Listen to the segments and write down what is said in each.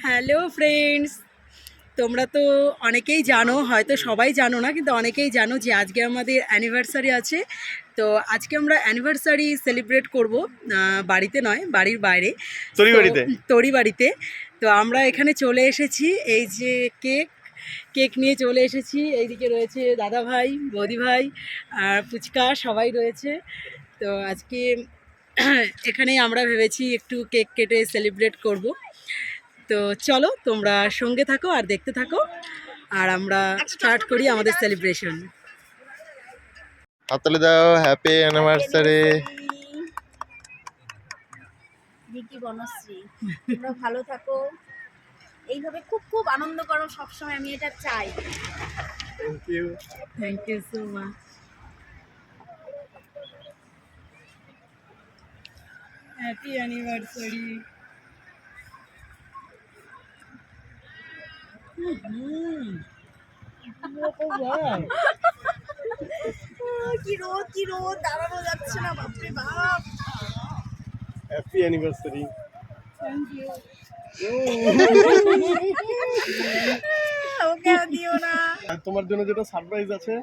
Hello friends তোমরা তো অনেকেই জানো হয়তো সবাই জানো না কিন্তু অনেকেই জানো যে আজকে আমাদের অ্যানিভার্সারি আছে। তো আজকে আমরা অ্যানিভার্সারি সেলিব্রেট করব বাড়িতে নয় বাড়ির বাইরে। তোরই তো- বাড়িতে? তো আমরা এখানে চলে এসেছি এই যে কেক কেক নিয়ে চলে এসেছি। এইদিকে রয়েছে দাদা ভাই বৌদি ভাই আর ফুচকা সবাই রয়েছে। তো আজকে এখানেই আমরা ভেবেছি একটু কেক কেটে সেলিব্রেট করব। তো চলো তোমরা সঙ্গে থাকো আর দেখতে থাকো। আর আমরা স্টার্ট করি আমাদের সেলিব্রেশন হাততালি দাও হ্যাপি অ্যানিভার্সারি রিকি বনশ্রী তোমরা ভালো থাকো। এইভাবে খুব খুব আনন্দ করো সবসময় আমি এটা চাই। Thank you thank you so much happy anniversary কি রোদ কি রোদ দাঁড়ানো যাচ্ছে না বাপরে বাপ। Happy anniversary thank you okay দিও না। তোমার জন্য যেটা সারপ্রাইজ আছে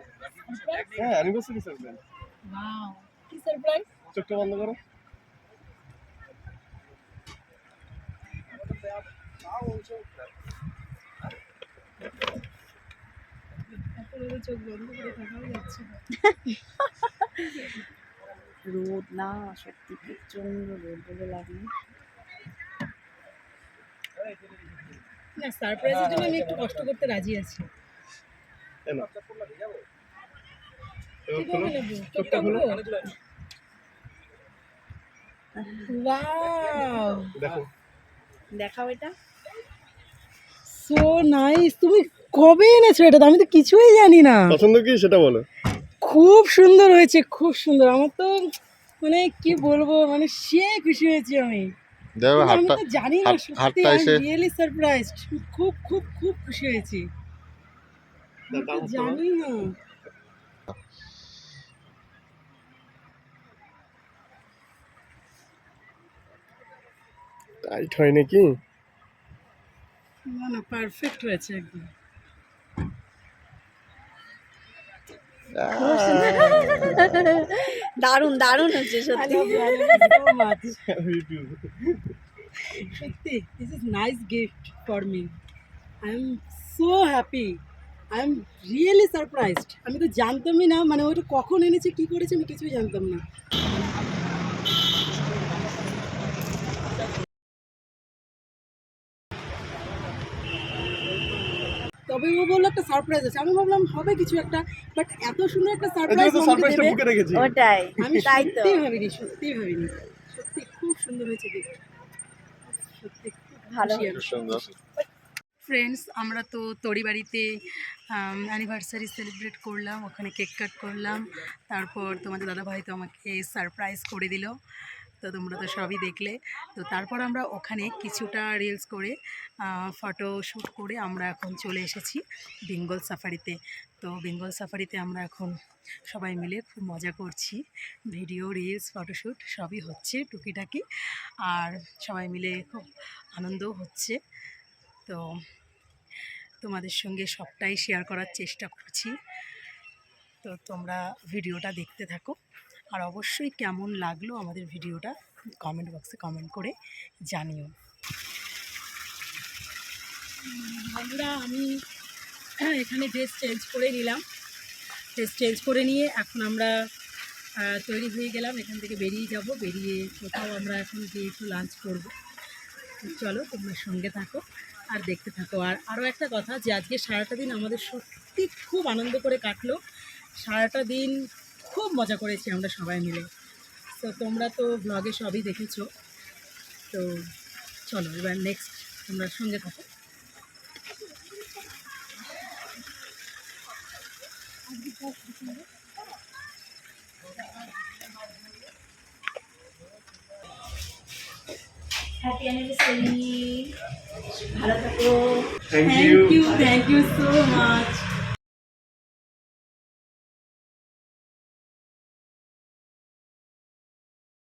হ্যাঁ অ্যানিভার্সারি সারপ্রাইজ ওয়াও কি সারপ্রাইজ চোখটা বন্ধ করো। চোখ বন্ধ করে থাকাও যাচ্ছে না। রোদ না সত্যি প্রচণ্ড রোদ বলে লাগে। না সারপ্রাইজের জন্য আমি একটু কষ্ট করতে রাজি আছি। এই নাও। এবার কীভাবে খোলো। নেব? চোখটা খোলো ওয়াও দেখো দেখাও এটা সো নাইস তুমি কবে এনেছো এটা? আমি তো কিছুই জানি না। পছন্দ কি সেটা বলো। খুব সুন্দর হয়েছে খুব সুন্দর। আমার তো মানে কি বলব মানে সে খুশি হয়েছি আমি। দেখো হাতটা জানি না সত্যি হাতটা এসে- রিয়েলি সারপ্রাইজড খুব খুব খুব খুশি হয়েছি। জানি না। টাইট হয় নাকি? না না পারফেক্ট হয়েছে একদম। দারুণ দারুণ হচ্ছে সত্যি. সত্যি this is nice gift for me I am so happy I am really surprised আমি তো জানতামই না মানে ওইটা কখন এনেছে কি করেছে আমি কিছুই জানতাম না। তবে ও বলল একটা সারপ্রাইজ আছে। আমি ভাবলাম হবে কিছু একটা? বাট এত সুন্দর একটা সারপ্রাইজ সারপ্রাইজটা বুকে রেখেছি। ওটাই। আমি সত্যি ভাবিনি সত্যি ভাবিনি। সত্যি খুব সুন্দর হয়েছে gift। সত্যি খুব ভালো। সুন্দর। ফ্রেন্ডস আমরা তো তরি বাড়িতে অ্যানিভার্সারি সেলিব্রেট করলাম ওখানে কেক কাট করলাম। তারপর তোমাদের দাদাভাই তো আমাকে সারপ্রাইজ করে দিল। তো তোমরা তো সবই দেখলে। তো তারপর আমরা ওখানে কিছুটা রিলস করে ফটো শ্যুট করে আমরা এখন চলে এসেছি বেঙ্গল সাফারিতে তো বেঙ্গল সাফারিতে আমরা এখন সবাই মিলে খুব মজা করছি। ভিডিও রিলস ফটোশ্যুট সবই হচ্ছে টুকিটাকি। আর সবাই মিলে খুব আনন্দও হচ্ছে। তো তোমাদের সঙ্গে সবটাই শেয়ার করার চেষ্টা করছি। তো তোমরা ভিডিওটা দেখতে থাকো। আর অবশ্যই কেমন লাগল আমাদের ভিডিওটা কমেন্ট বক্সে কমেন্ট করে জানিও। বন্ধুরা, আমি এখানে ড্রেস চেঞ্জ করে নিলাম। ড্রেস চেঞ্জ করে নিয়ে এখন আমরা তৈরি হয়ে গেলাম। এখান থেকে বেরিয়ে যাব। বেরিয়ে কোথাও আমরা এখন গিয়ে একটু লাঞ্চ করব। চলো, তোমরা সঙ্গে থাকো আর দেখতে থাকো। আর আরও একটা কথা যে, আজকে সারাটা দিন আমাদের সত্যি খুব আনন্দ করে কাটলো। সারাটা দিন খুব মজা করেছি আমরা সবাই মিলে। তো তোমরা তো ব্লগে সবই দেখেছ। তো চলো এবার নেক্সট তোমরা সঙ্গে থাকো। হ্যাপি অ্যানিভার্সারি ভালো থাকো। Thank you thank you so much